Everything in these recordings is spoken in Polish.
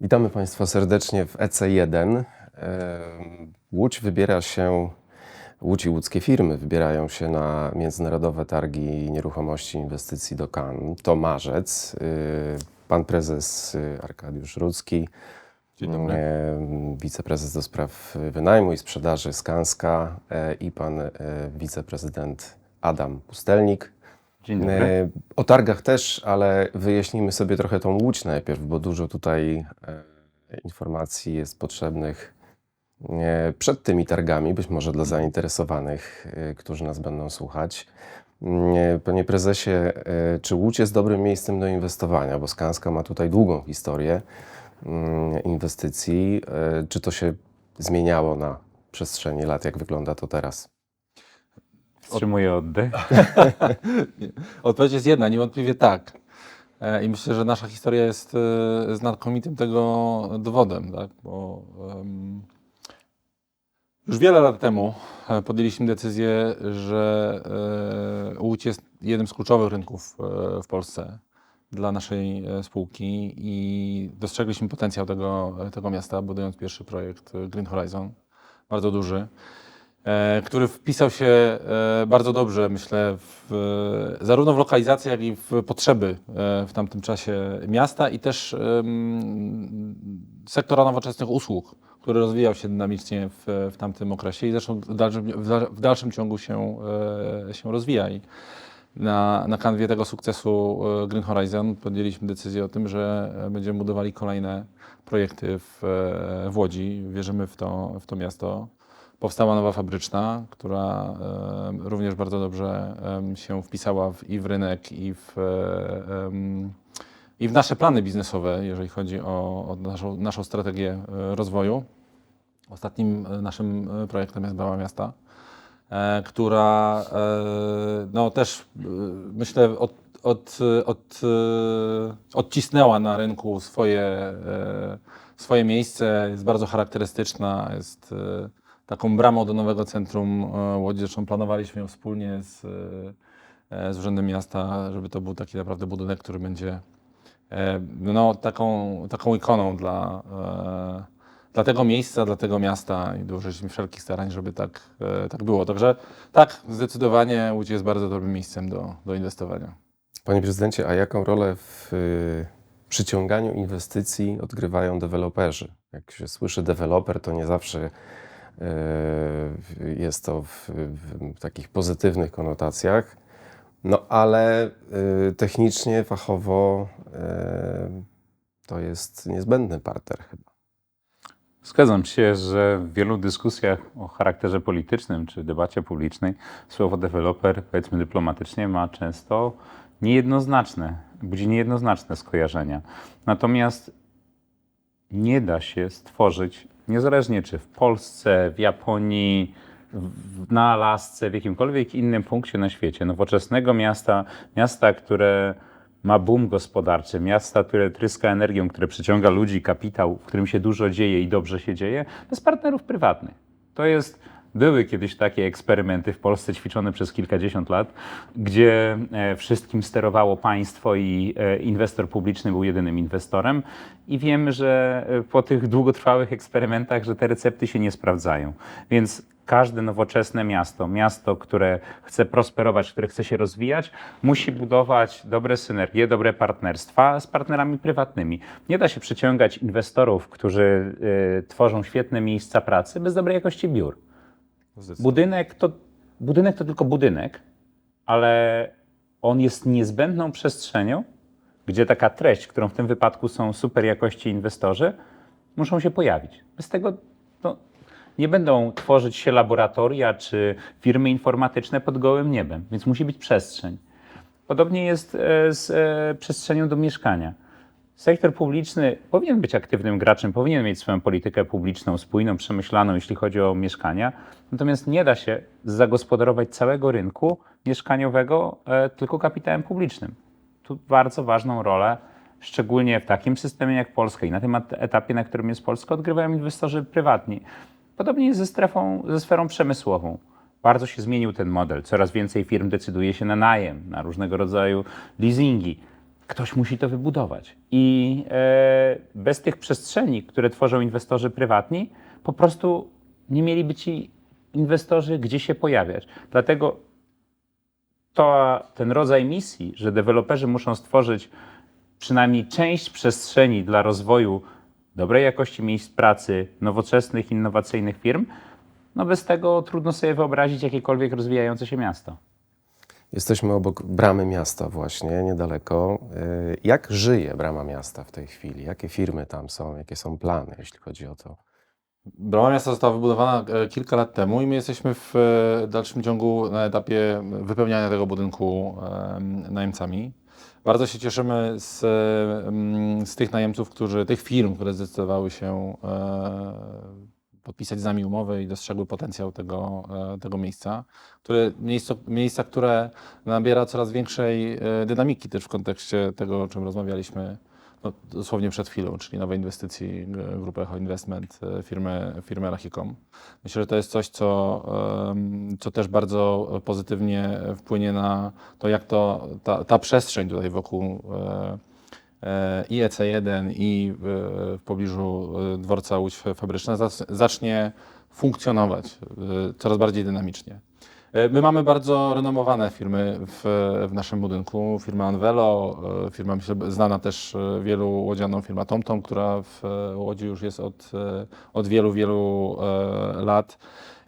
Witamy Państwa serdecznie w EC1. Em, Łódź wybiera się, Łódź i łódzkie firmy wybierają się na międzynarodowe targi nieruchomości inwestycji do Cannes. To marzec. Y, Pan prezes y, Arkadiusz Rudzki, wiceprezes do spraw wynajmu i sprzedaży Skanska e, i pan e, wiceprezydent Adam Pustelnik. Dzień dobry. E, O targach też, ale wyjaśnimy sobie trochę tą łódź najpierw, bo dużo tutaj e, informacji jest potrzebnych e, przed tymi targami, być może dla zainteresowanych, którzy nas będą słuchać. E, Panie prezesie, czy Łódź jest dobrym miejscem do inwestowania? Bo Skanska ma tutaj długą historię mm, inwestycji. Czy to się zmieniało na przestrzeni lat? Jak wygląda to teraz? Wstrzymuję oddech. Odpowiedź jest jedna, niewątpliwie tak. E, I myślę, że nasza historia jest e, znakomitym tego dowodem, tak? bo em, już wiele lat temu e, podjęliśmy decyzję, że e, Łódź jest jednym z kluczowych rynków w Polsce dla naszej spółki i dostrzegliśmy potencjał tego, tego miasta, budując pierwszy projekt Green Horizon, bardzo duży który wpisał się e, bardzo dobrze, myślę, w, e, zarówno w lokalizację, jak i w potrzeby e, w tamtym czasie miasta i też sektora nowoczesnych usług, który rozwijał się dynamicznie w, w tamtym okresie i zresztą w dalszym, w dal- w dalszym ciągu się, e, się rozwija. I na, na kanwie tego sukcesu e, Green Horizon podjęliśmy decyzję o tym, że e, będziemy budowali kolejne projekty w, e, w Łodzi. Wierzymy w to, w to miasto. Powstała nowa fabryczna, która również bardzo dobrze się wpisała w, i w rynek, i w, i w nasze plany biznesowe, jeżeli chodzi o, o naszą, naszą strategię e, rozwoju. Ostatnim e, naszym e, projektem jest Biała Miasta, która no, też myślę od, od, od, odcisnęła na rynku swoje, swoje miejsce, jest bardzo charakterystyczna, jest taką bramą do nowego centrum e, Łodzi. Zresztą planowaliśmy ją wspólnie z, e, z Urzędem Miasta, żeby to był taki naprawdę budynek, który będzie e, no, taką, taką ikoną dla, dla tego miejsca, dla tego miasta i dołożyliśmy wszelkich starań, żeby tak, tak było. Także tak, zdecydowanie Łódź jest bardzo dobrym miejscem do, do inwestowania. Panie prezydencie, a jaką rolę w y, przyciąganiu inwestycji odgrywają deweloperzy? Jak się słyszy deweloper, to nie zawsze jest to w, w takich pozytywnych konotacjach, no ale y, technicznie, fachowo y, to jest niezbędny partner chyba. Zgadzam się, że w wielu dyskusjach o charakterze politycznym czy debacie publicznej słowo deweloper, powiedzmy dyplomatycznie, ma często niejednoznaczne, budzi niejednoznaczne skojarzenia. Natomiast nie da się stworzyć, niezależnie czy w Polsce, w Japonii, na Alasce, w jakimkolwiek innym punkcie na świecie, nowoczesnego miasta, miasta, które ma boom gospodarczy, miasta, które tryska energią, które przyciąga ludzi, kapitał, w którym się dużo dzieje i dobrze się dzieje, bez partnerów prywatnych. To jest, były kiedyś takie eksperymenty w Polsce ćwiczone przez kilkadziesiąt lat, gdzie e, wszystkim sterowało państwo i e, inwestor publiczny był jedynym inwestorem. I wiemy, że e, po tych długotrwałych eksperymentach, że te recepty się nie sprawdzają. Więc każde nowoczesne miasto, miasto, które chce prosperować, które chce się rozwijać, musi budować dobre synergie, dobre partnerstwa z partnerami prywatnymi. Nie da się przyciągać inwestorów, którzy y, tworzą świetne miejsca pracy bez dobrej jakości biur. Budynek to, budynek to tylko budynek, ale on jest niezbędną przestrzenią, gdzie taka treść, którą w tym wypadku są super jakości inwestorzy, muszą się pojawić. Bez tego no, nie będą tworzyć się laboratoria czy firmy informatyczne pod gołym niebem, więc musi być przestrzeń. Podobnie jest e, z e, przestrzenią do mieszkania. Sektor publiczny powinien być aktywnym graczem, powinien mieć swoją politykę publiczną spójną, przemyślaną, jeśli chodzi o mieszkania. Natomiast nie da się zagospodarować całego rynku mieszkaniowego e, tylko kapitałem publicznym. Tu bardzo ważną rolę, szczególnie w takim systemie jak Polska i na tym et- etapie, na którym jest Polska, odgrywają inwestorzy prywatni. Podobnie jest ze strefą, ze sferą przemysłową. Bardzo się zmienił ten model. Coraz więcej firm decyduje się na najem, na różnego rodzaju leasingi. Ktoś musi to wybudować. I e, bez tych przestrzeni, które tworzą inwestorzy prywatni, po prostu nie mieliby ci inwestorzy gdzie się pojawiać. Dlatego to, ten rodzaj misji, że deweloperzy muszą stworzyć przynajmniej część przestrzeni dla rozwoju dobrej jakości miejsc pracy, nowoczesnych, innowacyjnych firm, no bez tego trudno sobie wyobrazić jakiekolwiek rozwijające się miasto. Jesteśmy obok bramy miasta właśnie, niedaleko. Y, Jak żyje brama miasta w tej chwili? Jakie firmy tam są? Jakie są plany, jeśli chodzi o to? Brama miasta została wybudowana e, kilka lat temu i my jesteśmy w e, dalszym ciągu na etapie wypełniania tego budynku em, najemcami. Bardzo się cieszymy z, z tych najemców, którzy, tych firm, które zdecydowały się e, podpisać z nami umowę i dostrzegły potencjał tego, e, tego miejsca, które, miejsce, miejsca, które nabiera coraz większej e, dynamiki też w kontekście tego, o czym rozmawialiśmy no, dosłownie przed chwilą, czyli nowej inwestycji g- grupy Echo Investment e, firmy, firmy Rachicom. Myślę, że to jest coś, co, co też bardzo pozytywnie wpłynie na to, jak to, ta, ta przestrzeń tutaj wokół e, e, i EC1 i e, w pobliżu e, dworca Łódź Fabryczna zac- zacznie funkcjonować e, coraz bardziej dynamicznie. My mamy bardzo renomowane firmy w, w naszym budynku. Firma Anvelo, firma myślę, znana też wielu łodzianom, firma TomTom, która w Łodzi już jest od, od wielu, wielu lat.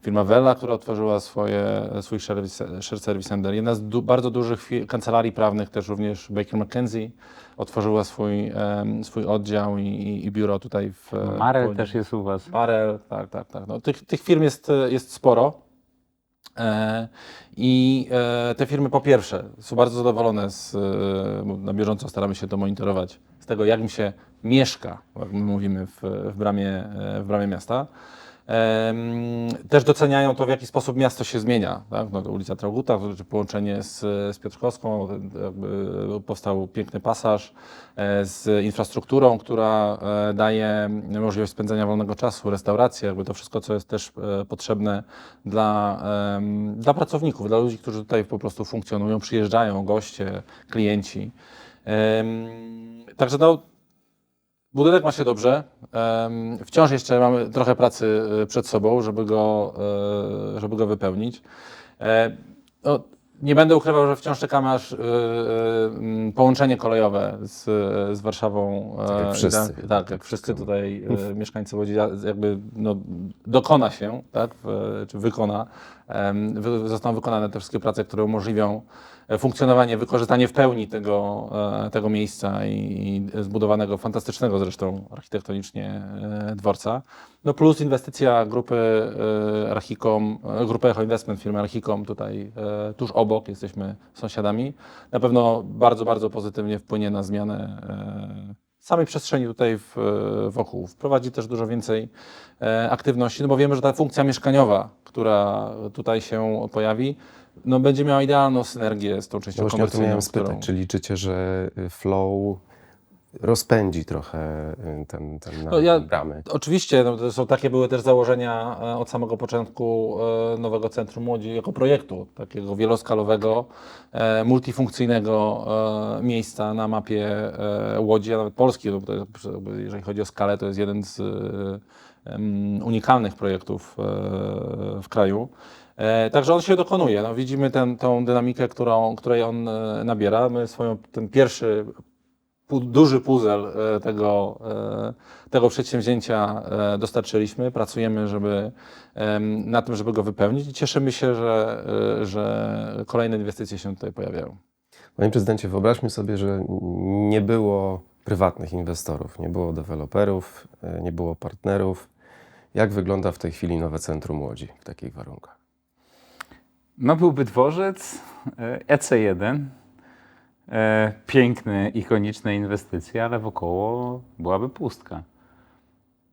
Firma Vela, która otworzyła swoje, swój share share service center. Jedna z du, bardzo dużych kancelarii prawnych, też również Baker McKenzie, otworzyła swój, em, swój oddział i, i, i biuro tutaj w w Marel Łodzi. też jest u was. Marel, tak, tak, tak. No, tych, tych firm jest, jest sporo. E, I e, te firmy po pierwsze są bardzo zadowolone z, e, na bieżąco staramy się to monitorować, z tego jak im się mieszka, jak my mówimy w, w, bramie, w bramie miasta. Też doceniają to, w jaki sposób miasto się zmienia. Tak? No, ulica Trauguta, czy połączenie z, z Piotrkowską, powstał piękny pasaż e, z infrastrukturą, która e, daje możliwość spędzania wolnego czasu, restauracje, jakby to wszystko, co jest też e, potrzebne dla, dla pracowników, dla ludzi, którzy tutaj po prostu funkcjonują, przyjeżdżają, goście, klienci. Także no, Budynek ma się dobrze. Wciąż jeszcze mamy trochę pracy e, przed sobą, żeby go, e, żeby go wypełnić. E, No, nie będę ukrywał, że wciąż czekamy aż połączenie kolejowe z, z Warszawą. Tak jak wszyscy. Tak, jak wszyscy tutaj mieszkańcy Łodzi jakby no, dokona się, tak, czy wykona. Zostaną wykonane te wszystkie prace, które umożliwią funkcjonowanie, wykorzystanie w pełni tego, e, tego miejsca i, zbudowanego, fantastycznego zresztą architektonicznie e, dworca. No plus inwestycja grupy e, Archicom, e, grupy Echo Investment firmy Archicom tutaj e, tuż obok, jesteśmy sąsiadami. Na pewno bardzo, bardzo pozytywnie wpłynie na zmianę e, samej przestrzeni tutaj w, wokół. Wprowadzi też dużo więcej e, aktywności, no bo wiemy, że ta funkcja mieszkaniowa, która tutaj się pojawi, no będzie miała idealną synergię z tą częścią No Właśnie o to miałem którą- spytać. Czy liczycie, że y, flow rozpędzi trochę y, ten, ten No ja- bramy? Oczywiście, no to są takie były też założenia e, od samego początku e, nowego Centrum Łodzi jako projektu, takiego wieloskalowego, e, multifunkcyjnego miejsca na mapie Łodzi, a nawet Polski. No, bo jest- jeżeli chodzi o skalę, to jest jeden z unikalnych projektów w kraju. E, Także on się dokonuje. No, widzimy ten, tą dynamikę, którą, której on e, nabiera. My swoją, ten pierwszy duży puzzle e, tego, tego przedsięwzięcia dostarczyliśmy. Pracujemy żeby, na tym, żeby go wypełnić i cieszymy się, że, że kolejne inwestycje się tutaj pojawiają. Panie prezydencie, wyobraźmy sobie, że nie było prywatnych inwestorów, nie było deweloperów, nie było partnerów. Jak wygląda w tej chwili nowe centrum Łodzi w takich warunkach? No byłby dworzec, e, EC1, e, piękne, ikoniczne inwestycje, ale wokoło byłaby pustka.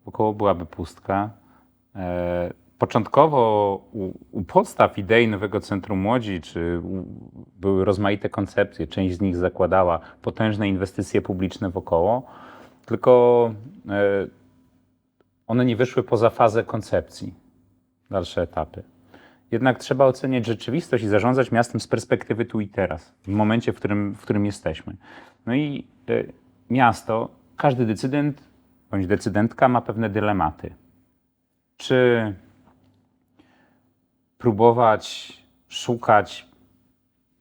Wokoło byłaby pustka. E, Początkowo u, u podstaw idei nowego Centrum Łodzi, czy u, były rozmaite koncepcje, część z nich zakładała potężne inwestycje publiczne wokoło, tylko e, one nie wyszły poza fazę koncepcji, dalsze etapy. Jednak trzeba oceniać rzeczywistość i zarządzać miastem z perspektywy tu i teraz, w momencie, w którym, w którym jesteśmy. No i e, miasto, każdy decydent bądź decydentka ma pewne dylematy. Czy próbować szukać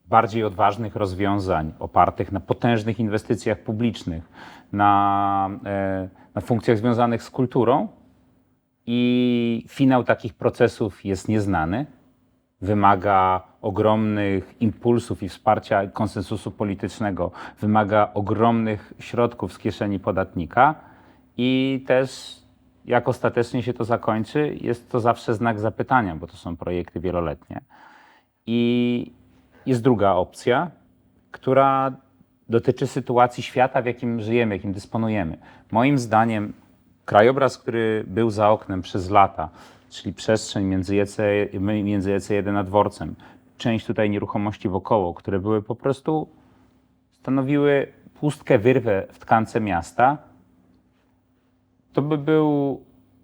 bardziej odważnych rozwiązań opartych na potężnych inwestycjach publicznych, na, e, na funkcjach związanych z kulturą, i finał takich procesów jest nieznany. Wymaga ogromnych impulsów i wsparcia konsensusu politycznego, wymaga ogromnych środków z kieszeni podatnika i też jak ostatecznie się to zakończy, jest to zawsze znak zapytania, bo to są projekty wieloletnie. I jest druga opcja, która dotyczy sytuacji świata, w jakim żyjemy, jakim dysponujemy. Moim zdaniem krajobraz, który był za oknem przez lata, czyli przestrzeń między EC, między EC1 a dworcem, część tutaj nieruchomości wokoło, które były po prostu, stanowiły pustkę, wyrwę w tkance miasta, to by był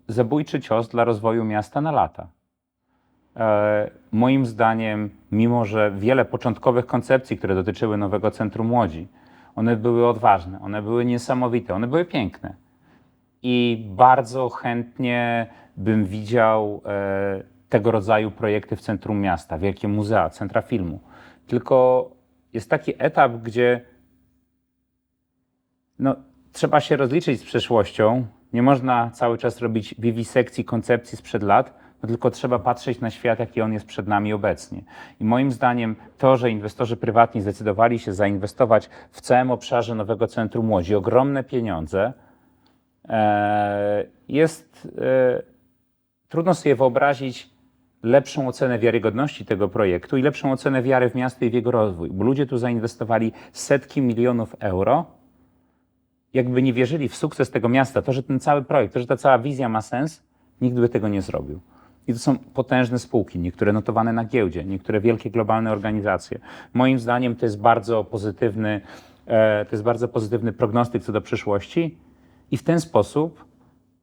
zabójczy cios dla rozwoju miasta na lata. E, moim zdaniem, mimo że wiele początkowych koncepcji, które dotyczyły nowego centrum Łodzi, one były odważne, one były niesamowite, one były piękne. I bardzo chętnie bym widział e, tego rodzaju projekty w centrum miasta, wielkie muzea, centra filmu. Tylko jest taki etap, gdzie no, trzeba się rozliczyć z przeszłością. Nie można cały czas robić wiwisekcji koncepcji sprzed lat, no tylko trzeba patrzeć na świat, jaki on jest przed nami obecnie. I moim zdaniem to, że inwestorzy prywatni zdecydowali się zainwestować w całym obszarze nowego centrum Łodzi ogromne pieniądze, e, jest e, trudno sobie wyobrazić lepszą ocenę wiarygodności tego projektu i lepszą ocenę wiary w miasto i w jego rozwój, bo ludzie tu zainwestowali setki milionów euro, jakby nie wierzyli w sukces tego miasta, to, że ten cały projekt, to, że ta cała wizja ma sens, nikt by tego nie zrobił. I to są potężne spółki, niektóre notowane na giełdzie, niektóre wielkie globalne organizacje. Moim zdaniem to jest bardzo pozytywny, e, to jest bardzo pozytywny prognostyk co do przyszłości i w ten sposób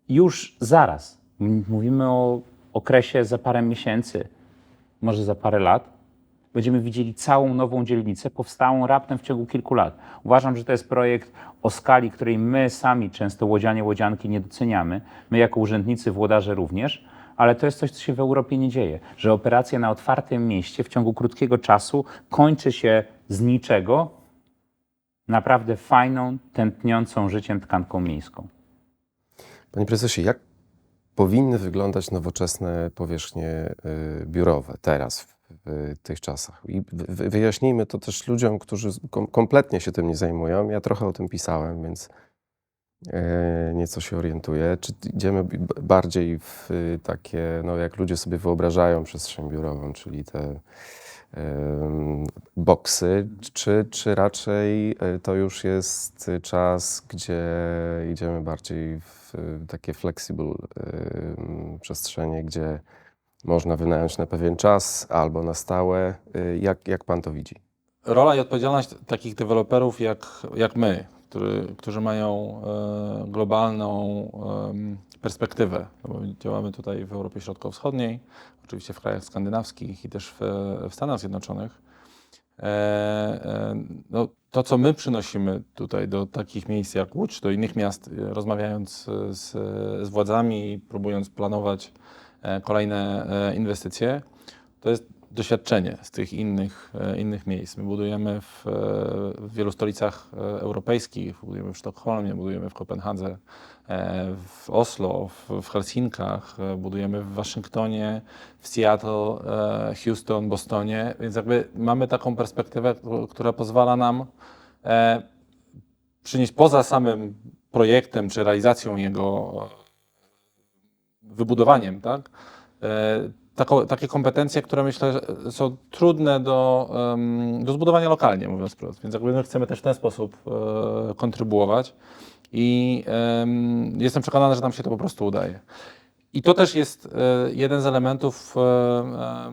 już zaraz, mówimy o okresie za parę miesięcy, może za parę lat, będziemy widzieli całą nową dzielnicę powstałą raptem w ciągu kilku lat. Uważam, że to jest projekt o skali, której my sami często łodzianie, łodzianki nie doceniamy, my jako urzędnicy, włodarze również, ale to jest coś, co się w Europie nie dzieje, że operacja na otwartym mieście w ciągu krótkiego czasu kończy się z niczego naprawdę fajną, tętniącą życiem tkanką miejską. Panie prezesie, jak powinny wyglądać nowoczesne powierzchnie y, biurowe teraz, w, tych czasach? I wy- wyjaśnijmy to też ludziom, którzy kom, kompletnie się tym nie zajmują. Ja trochę o tym pisałem, więc e, nieco się orientuję. Czy idziemy bardziej w y, takie, no jak ludzie sobie wyobrażają przestrzeń biurową, czyli te boksy, czy, czy raczej e, to już jest czas, gdzie idziemy bardziej w takie flexible przestrzenie, gdzie można wynająć na pewien czas albo na stałe. E, Jak, jak pan to widzi? Rola i odpowiedzialność takich deweloperów jak, jak my, który, którzy mają e, globalną perspektywę, no działamy tutaj w Europie Środkowo-Wschodniej, oczywiście w krajach skandynawskich i też w, w Stanach Zjednoczonych. E, e, no, to, co my przynosimy tutaj do takich miejsc jak Łódź, do innych miast, e, rozmawiając z, z władzami, próbując planować e, kolejne e, inwestycje, to jest doświadczenie z tych innych, e, innych miejsc. My budujemy w, e, w wielu stolicach e, europejskich, budujemy w Sztokholmie, budujemy w Kopenhadze, w Oslo, w, w Helsinkach, budujemy w Waszyngtonie, w Seattle, Houston, Bostonie, więc jakby mamy taką perspektywę, któ- która pozwala nam przynieść poza samym projektem czy realizacją jego wybudowaniem, tak? Takie kompetencje, które myślę są trudne do, do zbudowania lokalnie, mówiąc wprost. Więc jakby my chcemy też w ten sposób e, kontrybuować i em, jestem przekonany, że nam się to po prostu udaje. I to też jest e, jeden z elementów, e,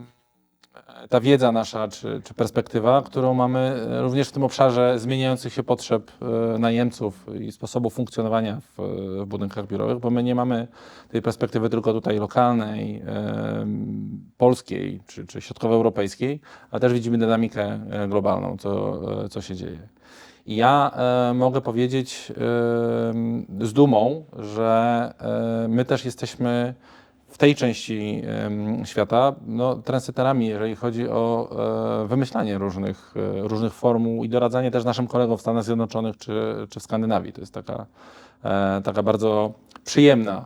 ta wiedza nasza, czy, czy perspektywa, którą mamy e, również w tym obszarze zmieniających się potrzeb e, najemców i sposobu funkcjonowania w, w budynkach biurowych, bo my nie mamy tej perspektywy tylko tutaj lokalnej, polskiej czy, czy środkowoeuropejskiej, ale też widzimy dynamikę e, globalną, co, co się dzieje. I ja e, mogę powiedzieć e, z dumą, że e, my też jesteśmy w tej części świata no, trendsetterami, jeżeli chodzi o e, wymyślanie różnych, e, różnych formuł i doradzanie też naszym kolegom w Stanach Zjednoczonych czy, czy w Skandynawii. To jest taka, e, taka bardzo przyjemna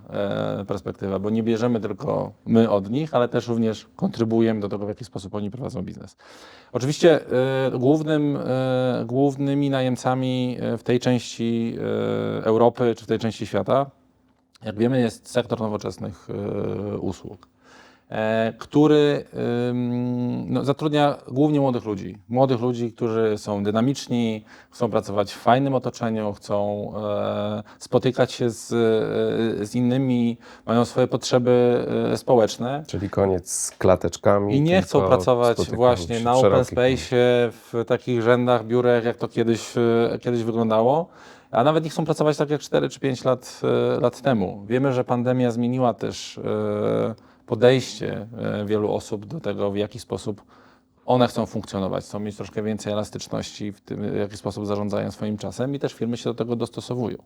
perspektywa, bo nie bierzemy tylko my od nich, ale też również kontrybuujemy do tego, w jaki sposób oni prowadzą biznes. Oczywiście głównym, głównymi najemcami w tej części Europy czy w tej części świata jak wiemy, jest sektor nowoczesnych e, usług, który ym, no, zatrudnia głównie młodych ludzi. Młodych ludzi, którzy są dynamiczni, chcą pracować w fajnym otoczeniu, chcą e, spotykać się z, e, z innymi, mają swoje potrzeby e, społeczne. Czyli koniec z klateczkami. I nie chcą pracować właśnie na open space, w takich rzędach, biurach, jak to kiedyś, e, kiedyś wyglądało. A nawet nie chcą pracować tak jak 4 czy 5 lat, e, lat temu. Wiemy, że pandemia zmieniła też e, podejście e, wielu osób do tego, w jaki sposób one chcą funkcjonować, chcą mieć troszkę więcej elastyczności w tym, w jaki sposób zarządzają swoim czasem i też firmy się do tego dostosowują.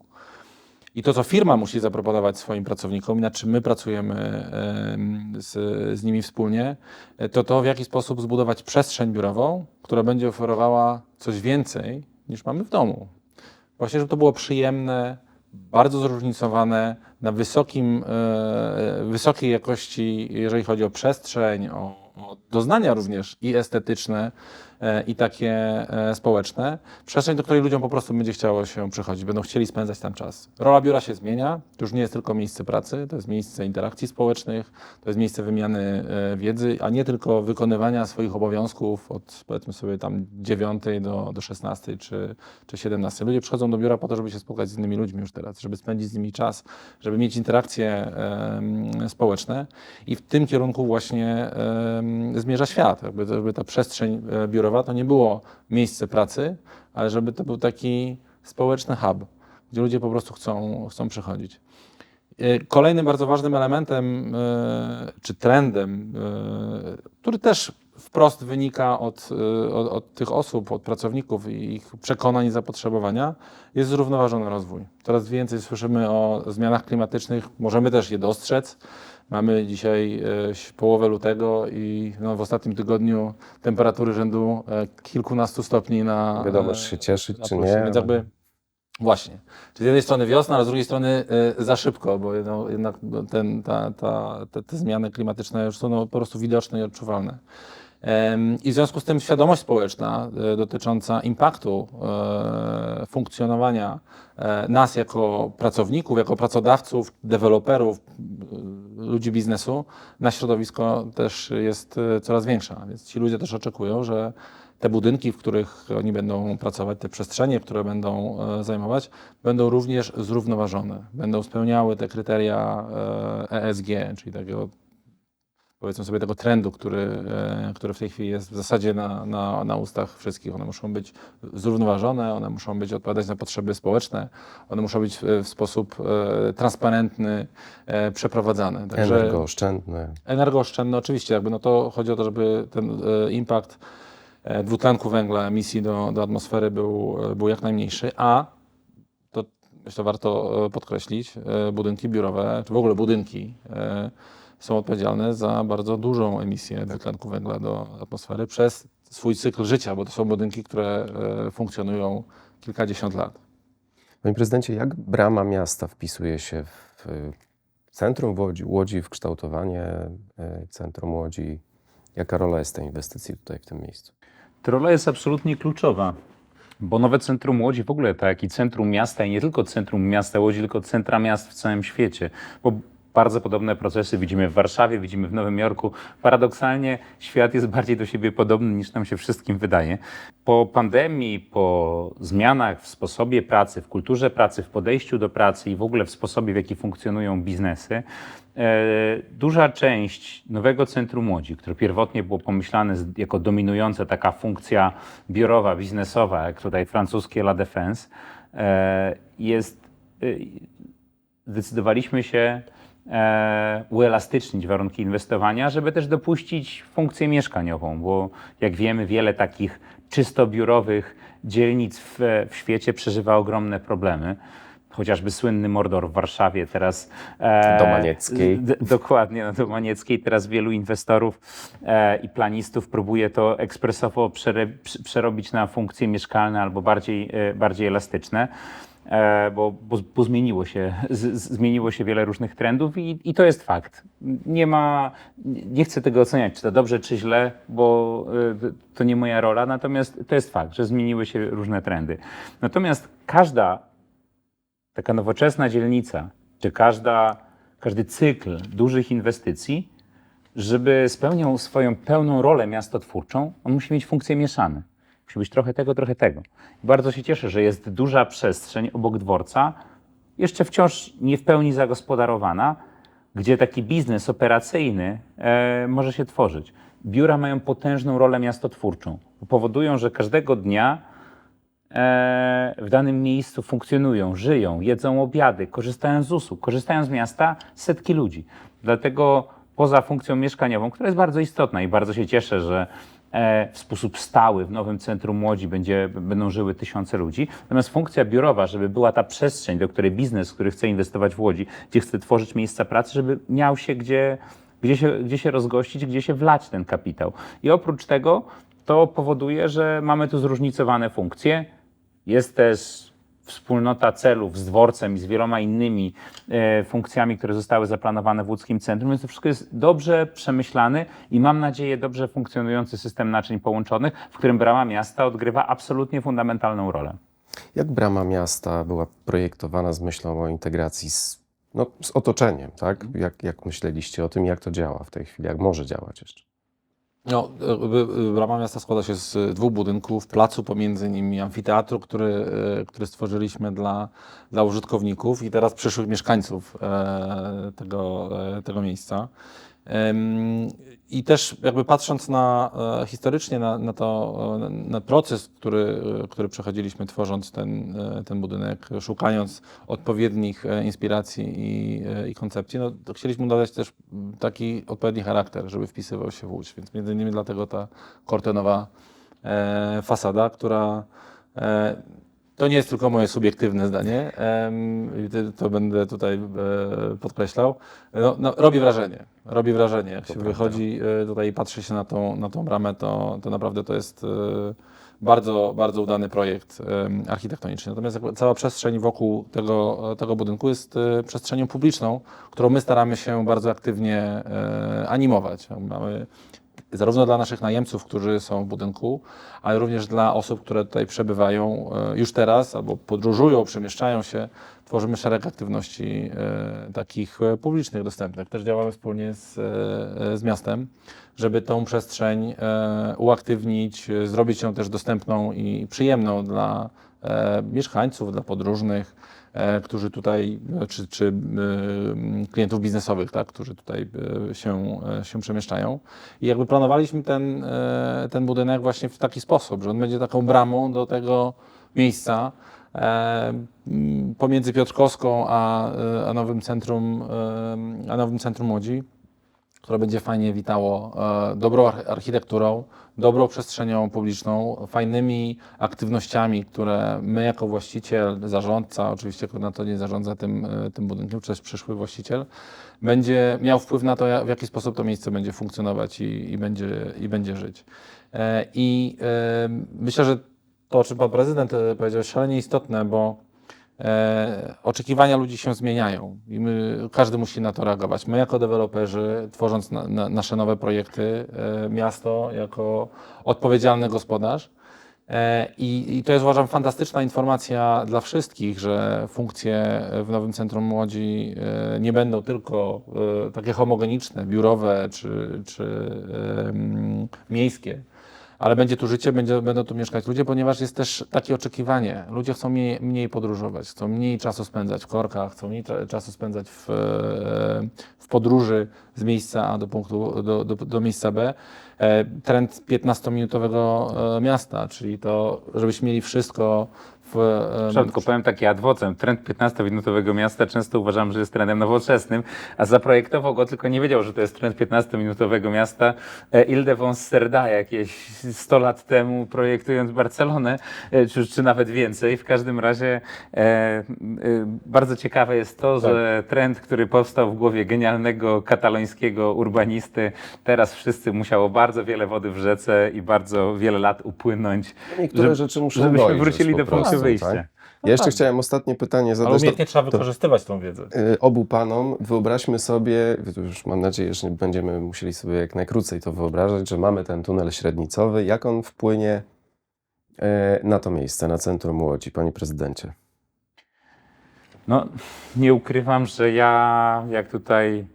I to, co firma musi zaproponować swoim pracownikom, i nad czym my pracujemy em, z, z nimi wspólnie, e, to to, w jaki sposób zbudować przestrzeń biurową, która będzie oferowała coś więcej niż mamy w domu. Właśnie, żeby to było przyjemne, bardzo zróżnicowane, na wysokim, e, wysokiej jakości, jeżeli chodzi o przestrzeń, o, o doznania również i estetyczne, i takie e, społeczne. Przestrzeń, do której ludziom po prostu będzie chciało się przychodzić, będą chcieli spędzać tam czas. Rola biura się zmienia, to już nie jest tylko miejsce pracy, to jest miejsce interakcji społecznych, to jest miejsce wymiany e, wiedzy, a nie tylko wykonywania swoich obowiązków od powiedzmy sobie tam 9 do, do 16 czy, czy 17. Ludzie przychodzą do biura po to, żeby się spotkać z innymi ludźmi już teraz, żeby spędzić z nimi czas, żeby mieć interakcje społeczne i w tym kierunku właśnie zmierza świat, jakby, żeby ta przestrzeń e, to nie było miejsce pracy, ale żeby to był taki społeczny hub, gdzie ludzie po prostu chcą, chcą przychodzić. E, Kolejnym bardzo ważnym elementem e, czy trendem, e, który też wprost wynika od, od, od tych osób, od pracowników i ich przekonań i zapotrzebowania, jest zrównoważony rozwój. Coraz więcej słyszymy o zmianach klimatycznych, możemy też je dostrzec. Mamy dzisiaj e, połowę lutego i no, w ostatnim tygodniu temperatury rzędu e, kilkunastu stopni na. Wiadomo, e, czy się cieszyć, czy nie. Więc jakby Właśnie. Czyli z jednej strony wiosna, ale z drugiej strony za szybko, bo no, jednak ten, ta, ta, te, te zmiany klimatyczne już są no, po prostu widoczne i odczuwalne. I w związku z tym świadomość społeczna e, dotycząca impaktu e, funkcjonowania e, nas jako pracowników, jako pracodawców, deweloperów, ludzi biznesu na środowisko też jest coraz większa. Więc ci ludzie też oczekują, że te budynki, w których oni będą pracować, te przestrzenie, które będą zajmować, będą również zrównoważone, będą spełniały te kryteria ESG, czyli takiego powiedzmy sobie tego trendu, który, e, który w tej chwili jest w zasadzie na, na, na ustach wszystkich. One muszą być zrównoważone, one muszą być odpowiadać na potrzeby społeczne, one muszą być w, sposób e, transparentny e, przeprowadzane. Energooszczędne. Energooszczędne oczywiście, jakby no to chodzi o to, żeby ten impact dwutlenku węgla, emisji do, do atmosfery był, był jak najmniejszy, a to myślę warto podkreślić, budynki biurowe, czy w ogóle budynki są odpowiedzialne za bardzo dużą emisję dwutlenku węgla do atmosfery przez swój cykl życia, bo to są budynki, które e, funkcjonują kilkadziesiąt lat. Panie prezydencie, jak brama miasta wpisuje się w centrum Łodzi, Łodzi w kształtowanie y, centrum Łodzi? Jaka rola jest tej inwestycji tutaj w tym miejscu? Ta rola jest absolutnie kluczowa, bo nowe centrum Łodzi w ogóle, tak jak i centrum miasta, i nie tylko centrum miasta Łodzi, tylko centra miast w całym świecie, bo bardzo podobne procesy widzimy w Warszawie, widzimy w Nowym Jorku. Paradoksalnie świat jest bardziej do siebie podobny niż nam się wszystkim wydaje. Po pandemii, po zmianach w sposobie pracy, w kulturze pracy, w podejściu do pracy i w ogóle w sposobie, w jaki funkcjonują biznesy, E, Duża część nowego centrum Łodzi, które pierwotnie było pomyślane jako dominująca taka funkcja biurowa, biznesowa, jak tutaj francuskie La Défense, e, jest, e, zdecydowaliśmy się e, uelastycznić warunki inwestowania, żeby też dopuścić funkcję mieszkaniową, bo jak wiemy, wiele takich czysto biurowych dzielnic w, w świecie przeżywa ogromne problemy. Chociażby słynny Mordor w Warszawie, teraz. E, Domanieckiej. D- dokładnie, na Domanieckiej. Teraz wielu inwestorów e, i planistów próbuje to ekspresowo przerobić na funkcje mieszkalne albo bardziej, e, bardziej elastyczne. E, bo, bo, bo zmieniło, się, z, zmieniło się wiele różnych trendów i, i to jest fakt. Nie ma, nie chcę tego oceniać, czy to dobrze, czy źle, bo e, to nie moja rola, natomiast to jest fakt, że zmieniły się różne trendy. Natomiast każda taka nowoczesna dzielnica, czy każda, każdy cykl dużych inwestycji, żeby spełniał swoją pełną rolę miastotwórczą, on musi mieć funkcje mieszane. Musi być trochę tego, trochę tego. I bardzo się cieszę, że jest duża przestrzeń obok dworca, jeszcze wciąż nie w pełni zagospodarowana, gdzie taki biznes operacyjny e, może się tworzyć. Biura mają potężną rolę miastotwórczą, powodują, że każdego dnia e, w danym miejscu funkcjonują, żyją, jedzą obiady, korzystają z usług, korzystają z miasta setki ludzi. Dlatego poza funkcją mieszkaniową, która jest bardzo istotna i bardzo się cieszę, że w sposób stały w nowym centrum Łodzi będzie, będą żyły tysiące ludzi. Natomiast funkcja biurowa, żeby była ta przestrzeń, do której biznes, który chce inwestować w Łodzi, gdzie chce tworzyć miejsca pracy, żeby miał się gdzie, gdzie, się, gdzie się rozgościć, gdzie się wlać ten kapitał. I oprócz tego to powoduje, że mamy tu zróżnicowane funkcje. Jest też wspólnota celów z dworcem i z wieloma innymi e, funkcjami, które zostały zaplanowane w łódzkim centrum, więc to wszystko jest dobrze przemyślany i mam nadzieję dobrze funkcjonujący system naczyń połączonych, w którym brama miasta odgrywa absolutnie fundamentalną rolę. Jak brama miasta była projektowana z myślą o integracji z, no, z otoczeniem, tak? Jak, jak myśleliście o tym, jak to działa w tej chwili, jak może działać jeszcze? No, y, y, Brama Miasta składa się z dwóch budynków, placu pomiędzy nimi amfiteatru, który, y, który stworzyliśmy dla, dla użytkowników i teraz przyszłych mieszkańców e, tego, e, tego miejsca. I też jakby patrząc na, e, historycznie na, na, to, e, na proces, który, e, który przechodziliśmy tworząc ten, ten budynek, szukając odpowiednich inspiracji i, i koncepcji, no, chcieliśmy dodać też taki odpowiedni charakter, żeby wpisywał się w Łódź. Więc między innymi dlatego ta kortenowa fasada, która to nie jest tylko moje subiektywne zdanie, to- to będę tutaj e, podkreślał. No, no, robi wrażenie, robi wrażenie. Jak się prawda. wychodzi e, tutaj i patrzy się na tą, na tą bramę, to, to naprawdę to jest e, bardzo, bardzo udany projekt architektoniczny. Natomiast cała przestrzeń wokół tego, tego budynku jest przestrzenią publiczną, którą my staramy się bardzo aktywnie animować. Mamy zarówno dla naszych najemców, którzy są w budynku, ale również dla osób, które tutaj przebywają e, już teraz albo podróżują, przemieszczają się. Tworzymy szereg aktywności e, takich e, publicznych, dostępnych. Też działamy wspólnie z, z miastem, żeby tą przestrzeń uaktywnić, zrobić ją też dostępną i przyjemną dla mieszkańców, dla podróżnych, którzy tutaj, e, czy, czy e, klientów biznesowych, tak, którzy tutaj e, się, e, się przemieszczają. I jakby planowaliśmy ten, e, ten budynek właśnie w taki sposób, że on będzie taką bramą do tego miejsca e, pomiędzy Piotrkowską a, e, a nowym centrum, e, a nowym centrum Łodzi które będzie fajnie witało e, dobrą arch- architekturą, dobrą przestrzenią publiczną, fajnymi aktywnościami, które my jako właściciel, zarządca, oczywiście kto na to nie zarządza tym, e, tym budynkiem, czy też przyszły właściciel, będzie miał wpływ na to, w jaki sposób to miejsce będzie funkcjonować i, i, będzie, i będzie żyć. E, I e, myślę, że to, o czym pan prezydent powiedział, jest szalenie istotne, bo E, oczekiwania ludzi się zmieniają i my, każdy musi na to reagować. My jako deweloperzy, tworząc na, na, nasze nowe projekty, e, miasto jako odpowiedzialny gospodarz. E, i, I to jest uważam fantastyczna informacja dla wszystkich, że funkcje w nowym centrum Łodzi e, nie będą tylko e, takie homogeniczne, biurowe czy, czy miejskie ale będzie tu życie, będzie, będą tu mieszkać ludzie, ponieważ jest też takie oczekiwanie. Ludzie chcą mniej, mniej podróżować, chcą mniej czasu spędzać w korkach, chcą mniej cza- czasu spędzać w, e, w podróży z miejsca A do punktu, do, do, do miejsca B. E, Trend 15-minutowego e, miasta, czyli to, żebyśmy mieli wszystko w, e, Tylko powiem taki adwocem. Trend 15-minutowego miasta często uważam, że jest trendem nowoczesnym, a zaprojektował go, tylko nie wiedział, że to jest trend 15-minutowego miasta. E, Ildefons Serda jakieś 100 lat temu projektując Barcelonę, e, czy, czy nawet więcej. W każdym razie e, e, bardzo ciekawe jest to, że trend, który powstał w głowie genialnego katalońskiego urbanisty, teraz wszyscy musiało bardzo wiele wody w rzece i bardzo wiele lat upłynąć, Niektóre żeby- rzeczy muszą żebyśmy dojrzeć wrócili do punktu prostu, wyjścia. tak? Ja jeszcze chciałem ostatnie pytanie Ale zadać. umiejętnie trzeba to- wykorzystywać tą wiedzę. y, obu panom. Wyobraźmy sobie, już mam nadzieję, że nie będziemy musieli sobie jak najkrócej to wyobrażać, że mamy ten tunel średnicowy. Jak on wpłynie e, na to miejsce, na centrum Łodzi, panie prezydencie? No, nie ukrywam, że ja jak tutaj,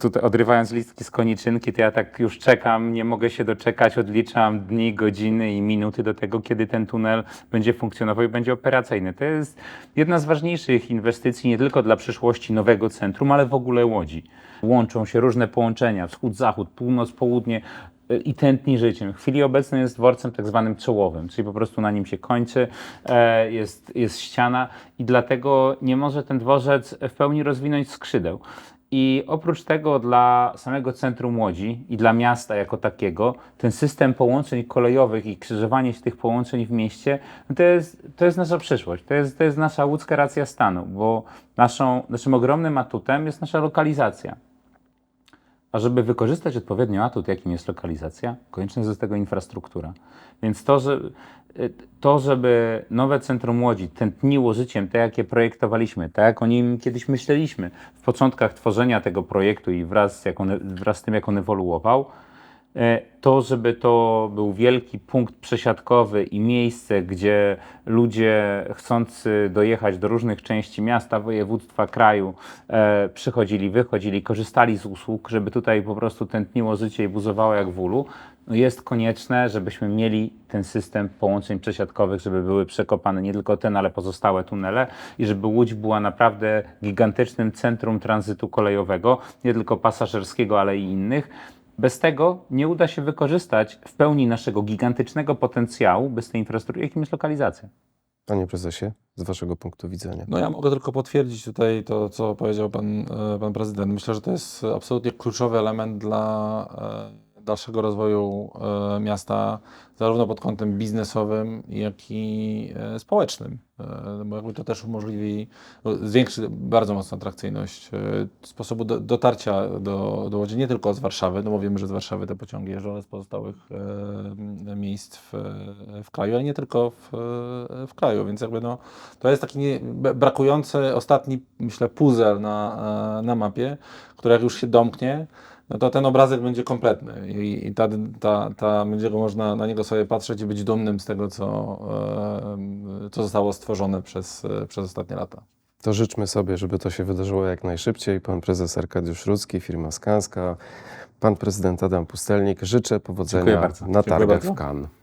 tutaj odrywając listki z koniczynki, to ja tak już czekam, nie mogę się doczekać, odliczam dni, godziny i minuty do tego, kiedy ten tunel będzie funkcjonował i będzie operacyjny. To jest jedna z ważniejszych inwestycji nie tylko dla przyszłości nowego centrum, ale w ogóle Łodzi. Łączą się różne połączenia, wschód-zachód, północ-południe, y, i tętni życiem. W chwili obecnej jest dworcem tak zwanym czołowym, czyli po prostu na nim się kończy, e, jest, jest ściana i dlatego nie może ten dworzec w pełni rozwinąć skrzydeł. I oprócz tego dla samego centrum Łodzi i dla miasta jako takiego, ten system połączeń kolejowych i krzyżowanie się tych połączeń w mieście, no to jest, to jest nasza przyszłość, to jest, to jest nasza łódzka racja stanu, bo naszą, naszym ogromnym atutem jest nasza lokalizacja. A żeby wykorzystać odpowiednio atut, jakim jest lokalizacja, konieczna jest do tego infrastruktura. Więc to, że, to, żeby nowe centrum Łodzi tętniło życiem, tak jak je projektowaliśmy, tak jak o nim kiedyś myśleliśmy w początkach tworzenia tego projektu i wraz, jak on, wraz z tym, jak on ewoluował, to, żeby to był wielki punkt przesiadkowy i miejsce, gdzie ludzie chcący dojechać do różnych części miasta, województwa, kraju, e, przychodzili, wychodzili, korzystali z usług, żeby tutaj po prostu tętniło życie i buzowało jak w ulu, no jest konieczne, żebyśmy mieli ten system połączeń przesiadkowych, żeby były przekopane nie tylko ten, ale pozostałe tunele i żeby Łódź była naprawdę gigantycznym centrum tranzytu kolejowego, nie tylko pasażerskiego, ale i innych. Bez tego nie uda się wykorzystać w pełni naszego gigantycznego potencjału, bez tej infrastruktury, jakim jest lokalizacja. Panie prezesie, z waszego punktu widzenia. No ja mogę tylko potwierdzić tutaj to, co powiedział pan, e, pan prezydent. Myślę, że to jest absolutnie kluczowy element dla e, dalszego rozwoju e, miasta, zarówno pod kątem biznesowym, jak i e, społecznym. E, Bo jakby to też umożliwi, no, zwiększy bardzo mocno atrakcyjność sposobu do, dotarcia do, do Łodzi, nie tylko z Warszawy, no bo wiemy, że z Warszawy te pociągi jeżdżą, ale z pozostałych miejsc w, w kraju, ale nie tylko w, w kraju, więc jakby no, to jest taki nie, brakujący ostatni, myślę, puzzle na, na mapie, który jak już się domknie, no to ten obrazek będzie kompletny i, i ta, ta, ta, będzie go można na niego sobie patrzeć i być dumnym z tego, co, e, co zostało stworzone przez, przez ostatnie lata. To życzmy sobie, żeby to się wydarzyło jak najszybciej. Pan prezes Arkadiusz Rudzki, firma Skanska, pan prezydent Adam Pustelnik. Życzę powodzenia na targach w Cannes.